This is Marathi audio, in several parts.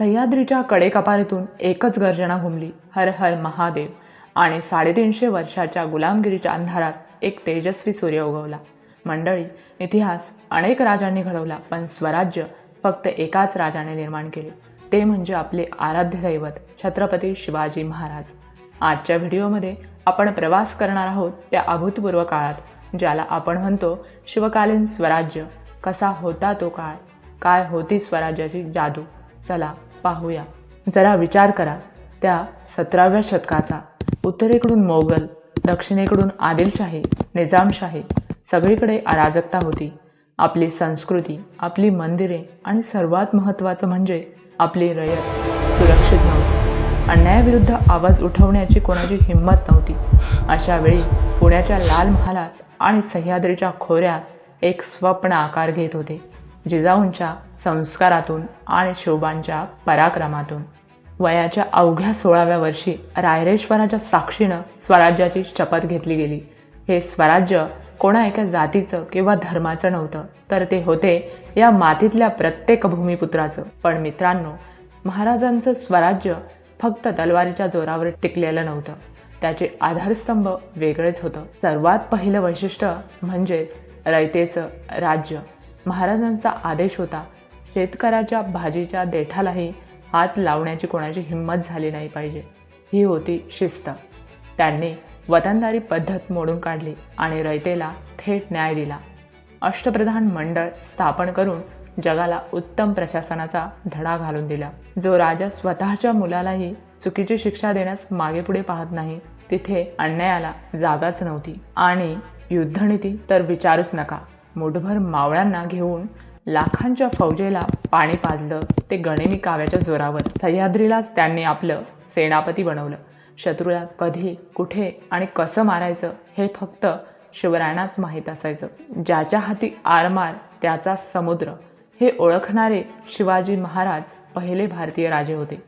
सह्याद्रीच्या कडेकपारीतून एकच गर्जना घुमली. हर हर महादेव. आणि साडेतीनशे वर्षाच्या गुलामगिरीच्या अंधारात एक तेजस्वी सूर्य उगवला. मंडळी इतिहास अनेक राजांनी घडवला पण स्वराज्य फक्त एकाच राजाने निर्माण केले. ते म्हणजे आपले आराध्य दैवत छत्रपती शिवाजी महाराज. आजच्या व्हिडिओमध्ये आपण प्रवास करणार आहोत त्या अभूतपूर्व काळात ज्याला आपण म्हणतो शिवकालीन स्वराज्य. कसा होता तो काळ? काय होती स्वराज्याची जादू? चला पाहूया. जरा विचार करा. त्या सतराव्या शतकाचा. उत्तरेकडून मोगल दक्षिणेकडून आदिलशाही निजामशाही सगळीकडे अराजकता होती. आपली संस्कृती आपली मंदिरे आणि सर्वात महत्त्वाचं म्हणजे आपली रयत सुरक्षित नव्हती. अन्यायाविरुद्ध आवाज उठवण्याची कोणाची हिंमत नव्हती. अशावेळी पुण्याच्या लाल महालात आणि सह्याद्रीच्या खोऱ्यात एक स्वप्न आकार घेत होते. जिजाऊंच्या संस्कारातून आणि शोभांच्या पराक्रमातून. वयाच्या अवघ्या सोळाव्या वर्षी रायरेश्वराच्या साक्षीनं स्वराज्याची शपथ घेतली गेली. हे स्वराज्य कोणा एका जातीचं किंवा धर्माचं नव्हतं तर ते होते या मातीतल्या प्रत्येक भूमिपुत्राचं. पण मित्रांनो महाराजांचं स्वराज्य फक्त तलवारीच्या जोरावर टिकलेलं नव्हतं. त्याचे आधारस्तंभ वेगळेच होतं. सर्वात पहिलं वैशिष्ट्य म्हणजेच रयतेचं राज्य. महाराजांचा आदेश होता. शेतकऱ्याच्या भाजीच्या देठालाही हात लावण्याची कोणाची हिंमत झाली नाही पाहिजे. ही होती शिस्त. त्यांनी वतनदारी पद्धत मोडून काढली आणि रयतेला थेट न्याय दिला. अष्टप्रधान मंडळ स्थापन करून जगाला उत्तम प्रशासनाचा धडा घालून दिला. जो राजा स्वतःच्या मुलालाही चुकीची शिक्षा देण्यास मागे पुढे पाहत नाही तिथे अन्यायाला जागाच नव्हती. आणि युद्धनीती तर विचारूच नका. मुठभर मावळ्यांना घेऊन लाखांच्या फौजेला पाणी पाजलं. ते गणेमी काव्याच्या जोरावर सह्याद्रीलाच त्यांनी आपलं सेनापती बनवलं. शत्रूला कधी कुठे आणि कसं मारायचं हे फक्त शिवरायांनाच माहीत असायचं. ज्याच्या हाती आरमार त्याचा समुद्र. हे ओळखणारे शिवाजी महाराज पहिले भारतीय राजे होते.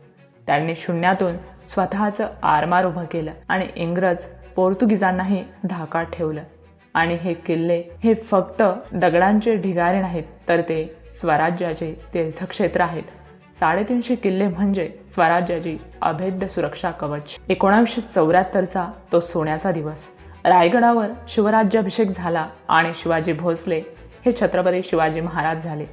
त्यांनी शून्यातून स्वतःचं आरमार उभं केलं आणि इंग्रज पोर्तुगीजांनाही धाकात ठेवलं. आणि हे किल्ले हे फक्त दगडांचे ढिगारे नाहीत तर ते स्वराज्याचे तीर्थक्षेत्र आहेत. साडेतीनशे किल्ले म्हणजे स्वराज्याची अभेद्य सुरक्षा कवच. एकोणावीसशे चौऱ्याहत्तरचा तो सोन्याचा दिवस. रायगडावर शिवराज्याभिषेक झाला आणि शिवाजी भोसले हे छत्रपती शिवाजी महाराज झाले.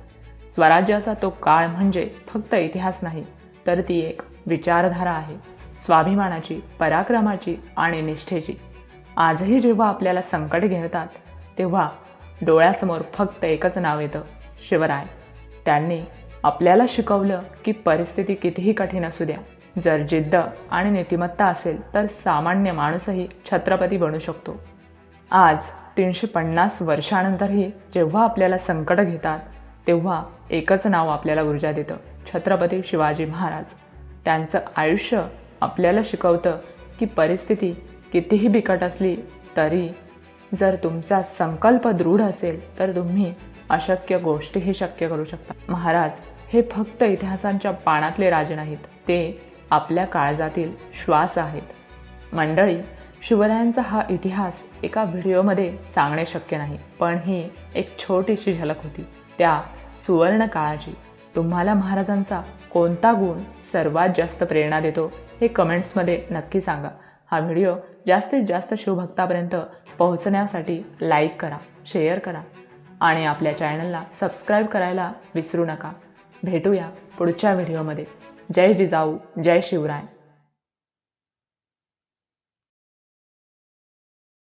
स्वराज्याचा तो काळ म्हणजे फक्त इतिहास नाही तर ती एक विचारधारा आहे. स्वाभिमानाची पराक्रमाची आणि निष्ठेची. आजही जेव्हा आपल्याला संकट घेतात तेव्हा डोळ्यासमोर फक्त एकच नाव येतं शिवराय. त्यांनी आपल्याला शिकवलं की परिस्थिती कितीही कठीण असू द्या. जर जिद्द आणि नीतिमत्ता असेल तर सामान्य माणूसही छत्रपती बनू शकतो. आज तीनशे पन्नास वर्षानंतरही जेव्हा आपल्याला संकट घेतात तेव्हा एकच नाव आपल्याला ऊर्जा देतं छत्रपती शिवाजी महाराज. त्यांचं आयुष्य आपल्याला शिकवतं की परिस्थिती कितीही बिकट असली तरी जर तुमचा संकल्प दृढ असेल तर तुम्ही अशक्य गोष्टीही शक्य करू शकता. महाराज हे फक्त इतिहासांच्या पानातले राजे नाहीत. ते आपल्या काळजातील श्वास आहेत. मंडळी शिवरायांचा हा इतिहास एका व्हिडिओमध्ये सांगणे शक्य नाही पण ही एक छोटीशी झलक होती. त्या सुवर्ण काळाची तुम्हाला महाराजांचा कोणता गुण सर्वात जास्त प्रेरणा देतो हे कमेंट्समध्ये नक्की सांगा. हा व्हिडिओ जास्तीत जास्त शिवभक्तापर्यंत पोहोचण्यासाठी लाईक करा शेअर करा आणि आपल्या चॅनलला सबस्क्राईब करायला विसरू नका. भेटूया पुढच्या व्हिडिओमध्ये जय जिजाऊ जय शिवराय.